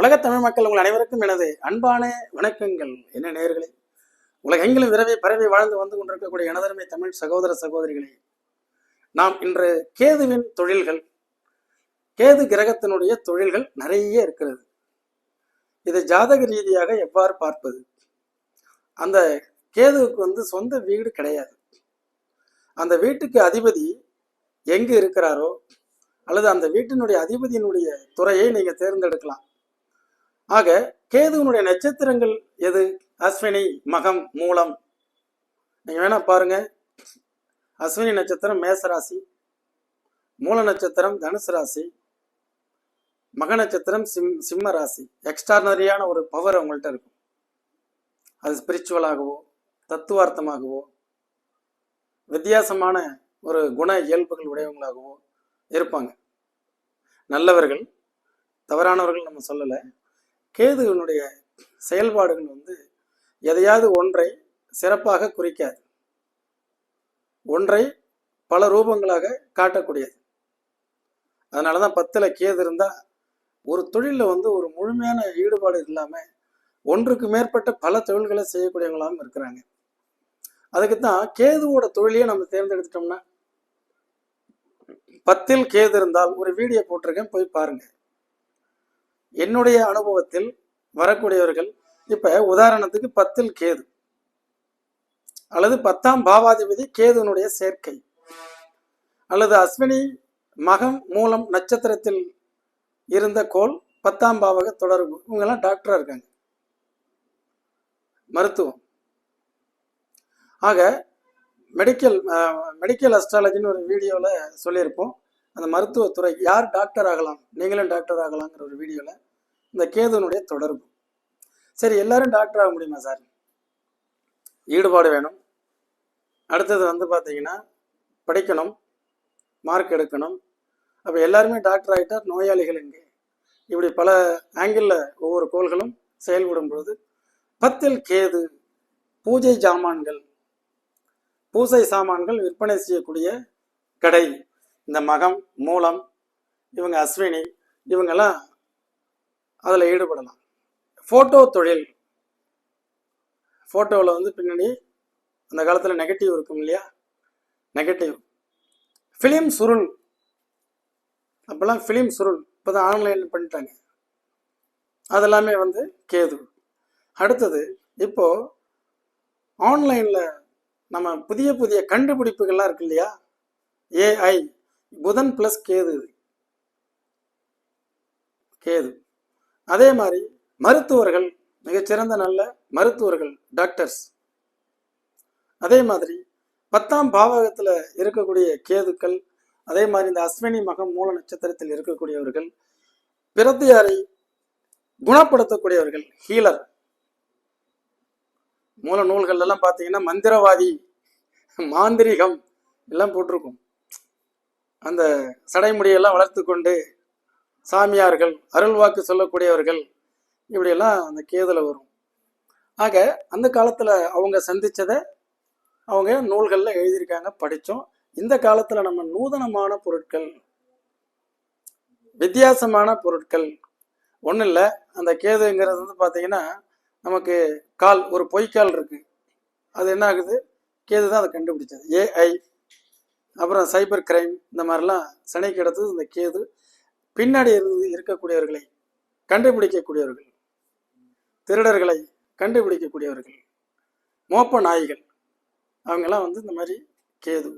உலகத் தமிழ் மக்கள் உங்கள் அனைவருக்கும் எனது அன்பான வணக்கங்கள். என்ன நேர்களே உலகெங்கிலும் விரவி பரவி வாழ்ந்து வந்து கொண்டிருக்கக்கூடிய எனதருமை தமிழ் சகோதர சகோதரிகளே நாம் இன்று கேதுவின் தொழில்கள் கேது கிரகத்தினுடைய தொழில்கள் நிறைய இருக்கிறது. இது ஜாதக ரீதியாக எவ்வாறு பார்ப்பது? அந்த கேதுவுக்கு வந்து சொந்த வீடு கிடையாது. அந்த வீட்டுக்கு அதிபதி எங்கு இருக்கிறாரோ அல்லது அந்த வீட்டினுடைய அதிபதியினுடைய துறையை நீங்கள் தேர்ந்தெடுக்கலாம். ஆக கேதுவனுடைய நட்சத்திரங்கள் எது? அஸ்வினி மகம் மூலம். நீங்க வேணா பாருங்க. அஸ்வினி நட்சத்திரம் மேச ராசி மூல நட்சத்திரம் தனுசு ராசி மக நட்சத்திரம் சிம் சிம்ம ராசி. எக்ஸ்ட்ரானரியான ஒரு பவர் அவங்கள்ட்ட இருக்கும். அது ஸ்பிரிச்சுவலாகவோ தத்துவார்த்தமாகவோ வித்தியாசமான ஒரு குண இயல்புகள் உடையவங்களாகவோ இருப்பாங்க. நல்லவர்கள் தவறானவர்கள் நம்ம சொல்லலை. கேதுவினுடைய செயல்பாடுகள் வந்து எதையாவது ஒன்றை சிறப்பாக குறிக்காது. ஒன்றை பல ரூபங்களாக காட்டக்கூடியது. அதனால தான் பத்தில் கேது இருந்தால் ஒரு தொழிலில் வந்து ஒரு முழுமையான ஈடுபாடு இல்லாமல் ஒன்றுக்கு மேற்பட்ட பல தொழில்களை செய்யக்கூடியவங்களாகவும் இருக்கிறாங்க. அதுக்கு தான் கேதுவோட தொழிலையே நம்ம தேர்ந்தெடுத்துட்டோம்னா பத்தில் கேது இருந்தால் ஒரு வீடியோ போட்டிருக்கேன் போய் பாருங்கள் என்னுடைய அனுபவத்தில் வரக்கூடியவர்கள் இப்ப உதாரணத்துக்கு பத்தில் கேது. அல்லது பத்தாம் பாவாதிபதி கேதுனுடைய சேர்க்கை. அல்லது அஸ்வினி மகம் மூலம் நட்சத்திரத்தில் இருந்த கோல் பத்தாம் பாவக தொடர்பு. இவங்கெல்லாம் டாக்டரா இருக்காங்க. மருத்துவம். ஆக மெடிக்கல் மெடிக்கல் அஸ்ட்ராலஜின்னு ஒரு வீடியோவில் சொல்லியிருப்போம். அந்த மருத்துவத்துறை யார் டாக்டர் ஆகலாம்? நீங்களும் டாக்டர் ஆகலாங்கிற ஒரு வீடியோவில் இந்த கேதுனுடைய தொடர்பு. சரி எல்லாரும் டாக்டர் ஆக முடியுமா சார் ஈடுபாடு வேணும். அடுத்தது வந்து பார்த்தீங்கன்னா படிக்கணும் மார்க் எடுக்கணும். அப்போ எல்லாருமே டாக்டர் ஆகிட்டார் நோயாளிகள் இங்கே. இப்படி பல ஆங்கிளில் ஒவ்வொரு கோள்களும் செயல்படும் பொழுது பத்தில் கேது பூஜை ஜாமான்கள் பூசை சாமான்கள் விற்பனை செய்யக்கூடிய கடை. இந்த மகம் மூலம் இவங்க அஸ்வினி இவங்கெல்லாம் அதில் ஈடுபடலாம். ஃபோட்டோ தொழில். ஃபோட்டோவில் வந்து பின்னணி அந்த காலத்தில் நெகட்டிவ் இருக்கும் இல்லையா? நெகட்டிவ் ஃபிலிம் சுருள். அப்போல்லாம் ஃபிலிம் சுருள். இப்போ தான் ஆன்லைனில் பண்ணிட்டாங்க. அதெல்லாமே வந்து கேது. அடுத்தது இப்போது ஆன்லைனில் நம்ம புதிய புதிய கண்டுபிடிப்புகள்லாம் இருக்கு இல்லையா? ஏஐ புதன் பிளஸ் கேது இது. கேது. அதே மாதிரி மருத்துவர்கள் மிகச்சிறந்த நல்ல மருத்துவர்கள் டாக்டர்ஸ் அதே மாதிரி பத்தாம் பாவகத்தில் இருக்கக்கூடிய கேதுக்கள் அதே மாதிரி இந்த அஸ்வினி மகம் மூல நட்சத்திரத்தில் இருக்கக்கூடியவர்கள் பிரத்தியாரை குணப்படுத்தக்கூடியவர்கள் ஹீலர் மூல நூல்கள் எல்லாம் பார்த்தீங்கன்னா மந்திரவாதி மாந்திரிகம் எல்லாம் போட்டிருக்கும். அந்த சடைமுடியெல்லாம் வளர்த்து கொண்டு சாமியார்கள் அருள்வாக்கு சொல்லக்கூடியவர்கள் இப்படியெல்லாம் அந்த கேதில் வரும். ஆக அந்த காலத்தில் அவங்க சந்தித்ததை அவங்க நூல்களில் எழுதியிருக்காங்க படித்தோம். இந்த காலத்தில் நம்ம நூதனமான பொருட்கள் வித்தியாசமான பொருட்கள் ஒன்றும் இல்லை. அந்த கேதுங்கிறது வந்து பார்த்தீங்கன்னா நமக்கு கால் ஒரு பொய்க்கால் இருக்குது அது என்ன ஆகுது? கேது தான் அதை கண்டுபிடிச்சது. ஏஐ அப்புறம் சைபர் கிரைம் இந்த மாதிரிலாம் சனை கிடத்தது இந்த கேது. பின்னாடி இருந்து இருக்கக்கூடியவர்களை கண்டுபிடிக்கக்கூடியவர்கள் திருடர்களை கண்டுபிடிக்கக்கூடியவர்கள் மோப்ப நாய்கள் அவங்கெல்லாம் வந்து இந்த மாதிரி கேது.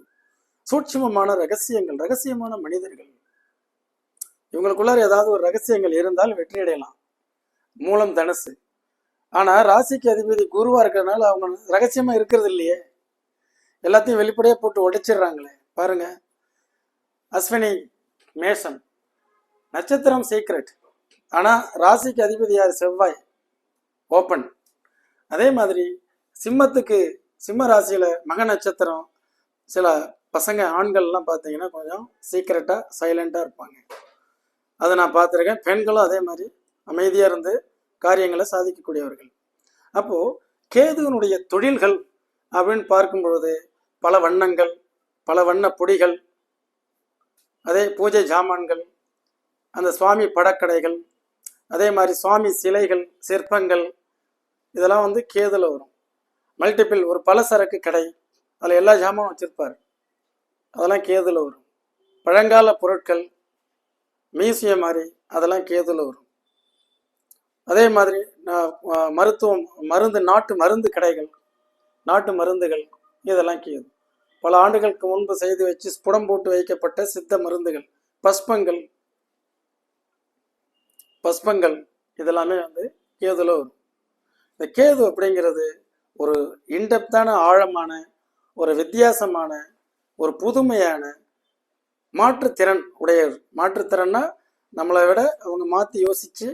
சூட்சுமமான ரகசியங்கள் ரகசியமான மனிதர்கள். இவங்களுக்குள்ளார ஏதாவது ஒரு ரகசியங்கள் இருந்தால் வெற்றி அடையலாம். மூலம் தனுசு. ஆனால் ராசிக்கு அதிபதி குருவாக இருக்கிறதுனால அவங்க ரகசியமாக இருக்கிறது இல்லையே. எல்லாத்தையும் வெளிப்படையாக போட்டு உடைச்சிடுறாங்களே. பாருங்க. அஸ்வினி மேஷம். நட்சத்திரம் சீக்ரெட் ஆனா ராசிக்கு அதிபதியார் செவ்வாய். ஓப்பன் அதே மாதிரி சிம்மத்துக்கு சிம்ம ராசியில மக நட்சத்திரம் சில பசங்க ஆண்கள்லாம் பார்த்தீங்கன்னா கொஞ்சம் சீக்ரெட்டாக சைலண்ட்டாக இருப்பாங்க. அதை நான் பார்த்துருக்கேன் பெண்களும் அதே மாதிரி அமைதியாக இருந்து காரியங்களை சாதிக்கக்கூடியவர்கள். அப்போது கேதுவனுடைய தொழில்கள் அப்படின்னு பார்க்கும் பொழுது பல வண்ணங்கள் பல வண்ண பொடிகள் அதே பூஜை ஜாமான்கள் அந்த சுவாமி படக்கடைகள் அதே மாதிரி சுவாமி சிலைகள் சிற்பங்கள் இதெல்லாம் வந்து கேதில் வரும். மல்டிபிள் ஒரு பலசரக்கு கடை அதில் எல்லா ஜாமானும் வச்சிருப்பார். அதெல்லாம் கேதில் வரும். பழங்கால பொருட்கள் மியூசியம் மாதிரி அதெல்லாம் கேதில் வரும். அதே மாதிரி மருத்துவம் மருந்து நாட்டு மருந்து கடைகள் நாட்டு மருந்துகள் இதெல்லாம் கேது. பல ஆண்டுகளுக்கு முன்பு செய்து வச்சு ஸ்புடம் போட்டு வைக்கப்பட்ட சித்த மருந்துகள். பஸ்பங்கள். பஸ்பங்கள். இதெல்லாமே வந்து கேதுல வரும். இந்த கேது அப்படிங்கிறது ஒரு இன்டெப்தான ஆழமான ஒரு வித்தியாசமான ஒரு புதுமையான மாற்றுத்திறன் உடையவர் மாற்றுத்திறன்னா நம்மளை விட அவங்க மாற்றி யோசித்து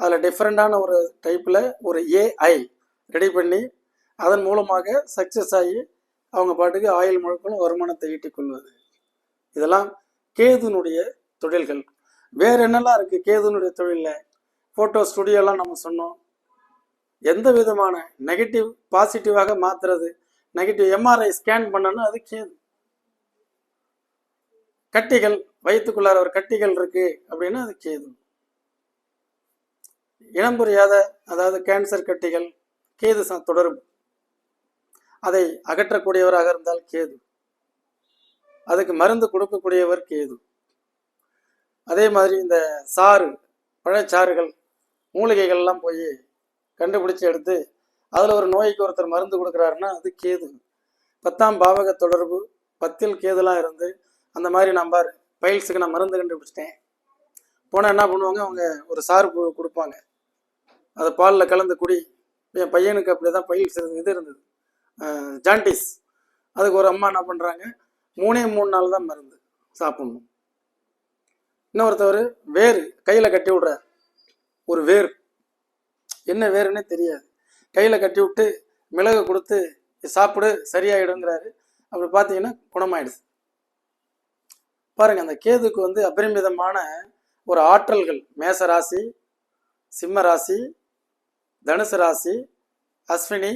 அதில் டிஃப்ரெண்ட்டான ஒரு டைப்பில் ஒரு ஏஐ ரெடி பண்ணி அதன் மூலமாக சக்ஸஸ் ஆகி அவங்க பாட்டுக்கு ஆயில் முழுக்களும் வருமானத்தை ஈட்டிக் கொள்வது. இதெல்லாம் கேதுனுடைய தொழில்கள். வேற என்னெல்லாம் இருக்கு கேதுனுடைய தொழிலில்? ஃபோட்டோ ஸ்டுடியோலாம் நம்ம சொன்னோம். எந்த விதமான நெகட்டிவ் பாசிட்டிவாக மாத்துறது? நெகட்டிவ் எம்ஆர்ஐ ஸ்கேன் பண்ணணும் அது கேது. கட்டிகள் வயிற்றுக்குள்ளார ஒரு கட்டிகள் இருக்கு அப்படின்னா அது கேது. இனம் புரியாத அதாவது கேன்சர் கட்டிகள் கேது தொடரும். அதை அகற்றக்கூடியவராக இருந்தால் கேது. அதுக்கு மருந்து கொடுக்கக்கூடியவர் கேது. அதே மாதிரி இந்த சாறு பழச்சாறுகள் மூலிகைகள்லாம் போய் கண்டுபிடிச்சு எடுத்து அதில் ஒரு நோய்க்கு ஒருத்தர் மருந்து கொடுக்குறாருன்னா அது கேது. பத்தாம் பாவக தொடர்பு பத்தில் கேதுலாம் இருந்து அந்த மாதிரி நான் பாரு பயில்ஸுக்கு நான் மருந்து கண்டுபிடிச்சிட்டேன். போனால் என்ன பண்ணுவாங்க அவங்க ஒரு சாறு கு- கொடுப்பாங்க. அதை பாலில் கலந்து குடி என் பையனுக்கு அப்படி தான் பயில்ஸ் இது இருந்தது. ஜாண்டிஸ். அதுக்கு ஒரு அம்மா என்ன பண்ணுறாங்க மூணே மூணு நாள் தான் மருந்து சாப்பிடணும். இன்னொருத்தவர் வேர் கையில் கட்டி விடுறார் ஒரு வேர். என்ன வேறுன்னே தெரியாது. கையில் கட்டி விட்டு மிளகு கொடுத்து சாப்பிடு சரியாயிடுங்கிறாரு. அப்படி பார்த்தீங்கன்னா குணமாயிடுச்சு பாருங்கள் அந்த கேதுக்கு வந்து அபரிமிதமான ஒரு ஆற்றல்கள். மேச ராசி சிம்ம ராசி தனுசு ராசி அஸ்வினி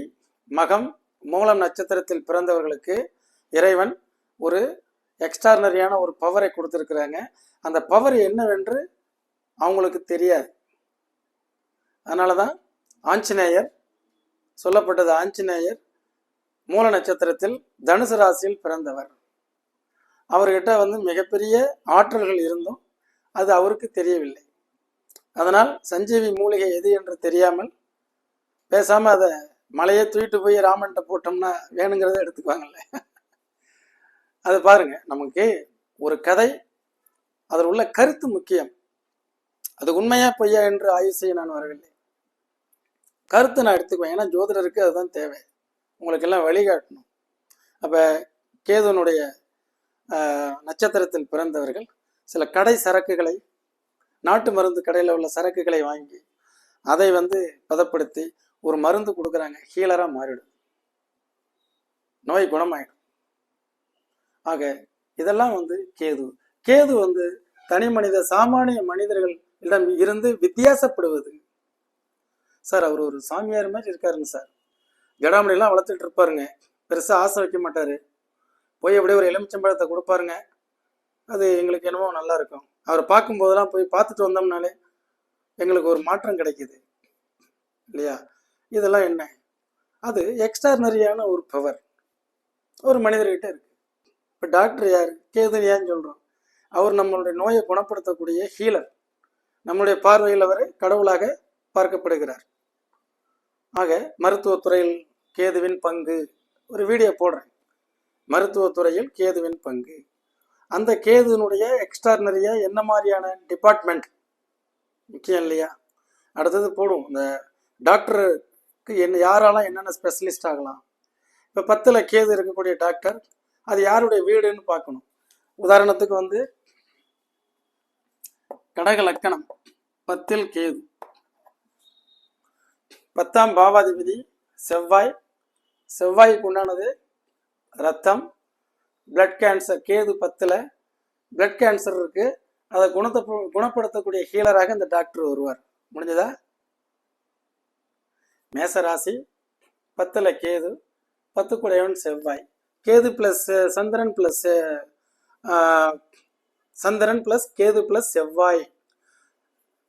மகம் மூலம் நட்சத்திரத்தில் பிறந்தவர்களுக்கு இறைவன் ஒரு எக்ஸ்ட்ரானரியான ஒரு பவரை கொடுத்துருக்குறாங்க. அந்த பவர் என்னவென்று அவங்களுக்கு தெரியாது. அதனால தான் ஆஞ்சநேயர் சொல்லப்பட்டது ஆஞ்சநேயர் மூல நட்சத்திரத்தில் தனுசு ராசியில் பிறந்தவர். அவர்கிட்ட வந்து மிகப்பெரிய ஆற்றல்கள் இருந்தும் அது அவருக்கு தெரியவில்லை. அதனால் சஞ்சீவி மூலிகை எது என்று தெரியாமல் பேசாமல் அதை மலையை தூக்கிட்டு போய் ராமன்ட்ட போட்டோம்னா வேணுங்கிறத எடுத்துக்குவாங்கல்ல. அது பாருங்க நமக்கு ஒரு கதை அதில் உள்ள கருத்து முக்கியம். அது உண்மையா பொய்யா என்று ஆய்வு செய்ய நான் வரவில்லை. கருத்து நான் எடுத்துக்குவேன். ஏன்னா ஜோதிடருக்கு அதுதான் தேவை. உங்களுக்கு எல்லாம் வழிகாட்டணும். அப்போ கேதுனுடைய நட்சத்திரத்தில் பிறந்தவர்கள் சில கடை சரக்குகளை நாட்டு மருந்து கடையில் உள்ள சரக்குகளை வாங்கி அதை வந்து பதப்படுத்தி ஒரு மருந்து கொடுக்குறாங்க ஹீலராக மாறிடும். நோய் குணமாயிடும். ஆக இதெல்லாம் வந்து கேது. கேது வந்து தனி மனித சாமானிய மனிதர்களிடம் இருந்து வித்தியாசப்படுவது. சார் அவர் ஒரு சாமியார் மாதிரி இருக்காருங்க சார். ஜடாமணிலாம் வளர்த்துட்டு இருப்பாருங்க. பெருசாக ஆசை வைக்க மாட்டார். போய் அப்படியே ஒரு எலுமிச்சம்பழத்தை கொடுப்பாருங்க. அது எங்களுக்கு என்னமோ நல்லா இருக்கும். அவரை பார்க்கும்போதெல்லாம் போய் பார்த்துட்டு வந்தோம்னாலே எங்களுக்கு ஒரு மாற்றம் கிடைக்குது. இல்லையா? இதெல்லாம் என்ன? அது எக்ஸ்ட்ரானரியான ஒரு பவர் ஒரு மனிதர்கிட்ட இருக்கு. இப்போ டாக்டர் யார்? கேதுன்னு சொல்கிறோம் அவர் நம்மளுடைய நோயை குணப்படுத்தக்கூடிய ஹீலர் நம்முடைய பார்வையில் அவர் கடவுளாக பார்க்கப்படுகிறார். ஆக மருத்துவத்துறையில் கேதுவின் பங்கு ஒரு வீடியோ போடுறேன். மருத்துவத்துறையில் கேதுவின் பங்கு. அந்த கேதுனுடைய எக்ஸ்ட்ரானரியாக என்ன மாதிரியான டிபார்ட்மெண்ட் முக்கியம் இல்லையா? அடுத்தது போடும் இந்த டாக்டர் என்ன யாராலாம் என்னென்ன ஸ்பெஷலிஸ்ட் ஆகலாம்? இப்போ பத்தில் கேது இருக்கக்கூடிய டாக்டர் அது யாருடைய வீடுன்னு பார்க்கணும். உதாரணத்துக்கு வந்து கடக லக்கணம் பத்தில் கேது. பத்தாம் பாவாதிபதி செவ்வாய். செவ்வாய்க்கு உண்டானது ரத்தம். பிளட் கேன்சர் கேது பத்தில். பிளட் கேன்சர் இருக்குது அதை குணத்தை குணப்படுத்தக்கூடிய ஹீலராக இந்த டாக்டர் வருவார். முடிஞ்சதா? மேசராசி பத்தில் கேது பத்து குடையவன் செவ்வாய். Ketu plus Chandran plus Chandran plus Ketu plus செவ்வாய்.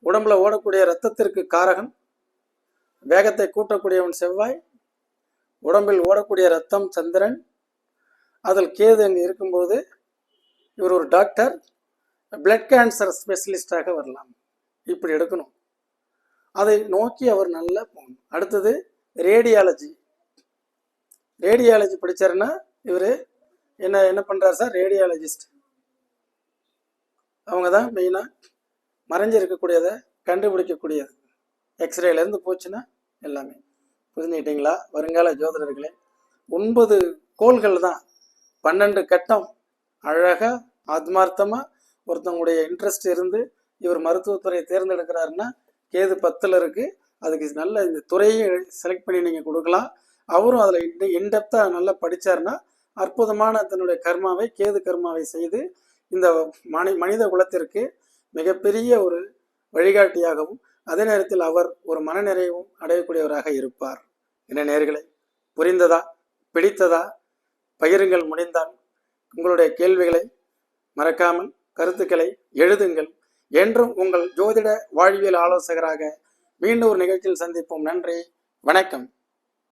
உடம்புல ஓடக்கூடிய ரத்தத்திற்கு காரகன் வேகத்தை கூட்டக்கூடியவன் செவ்வாய். உடம்பில் ஓடக்கூடிய ரத்தம் சந்திரன். அதில் கேது அங்கே இருக்கும்போது இவர் ஒரு டாக்டர் பிளட் கேன்சர் ஸ்பெஷலிஸ்டாக வரலாம். இப்படி எடுக்கணும். அதை நோக்கி அவர் நல்லா போகணும் அடுத்தது ரேடியாலஜி. ரேடியாலஜி படிச்சாருன்னா இவர் என்ன என்ன பண்ணுறாரு சார்? ரேடியாலஜிஸ்ட். அவங்க தான் மெயினாக மறைஞ்சு இருக்கக்கூடியதை கண்டுபிடிக்கக்கூடியது. எக்ஸ்ரேலேருந்து போச்சுன்னா எல்லாமே. புரிஞ்சுக்கிட்டீங்களா? வருங்கால ஜோதிடர்களே ஒன்பது கோள்கள் தான். பன்னெண்டு கட்டம். அழகாக ஆத்மார்த்தமாக ஒருத்தவங்களுடைய இன்ட்ரெஸ்ட் இருந்து இவர் மருத்துவத்துறையை தேர்ந்தெடுக்கிறாருன்னா கேது பத்தில் இருக்குது அதுக்கு நல்ல இந்த துறையை செலக்ட் பண்ணி நீங்கள் கொடுக்கலாம். அவரும் அதில் இன்டெப்த்தாக நல்லா படித்தாருன்னா அற்புதமான தன்னுடைய கர்மாவை கேது கர்மாவை செய்து இந்த மனி மனித குலத்திற்கு மிகப்பெரிய ஒரு வழிகாட்டியாகவும் அதே நேரத்தில் அவர் ஒரு மனநிறைவும் அடையக்கூடியவராக இருப்பார். என்ன நேர்களை புரிந்ததா? பிடித்ததா? பகிருங்கள் முடிந்தால் உங்களுடைய கேள்விகளை மறக்காமல் கருத்துக்களை எழுதுங்கள். என்றும் உங்கள் ஜோதிட வாழ்வியல் ஆலோசகராக மீண்டும் ஒரு நிகழ்ச்சியில் சந்திப்போம். நன்றி. வணக்கம்.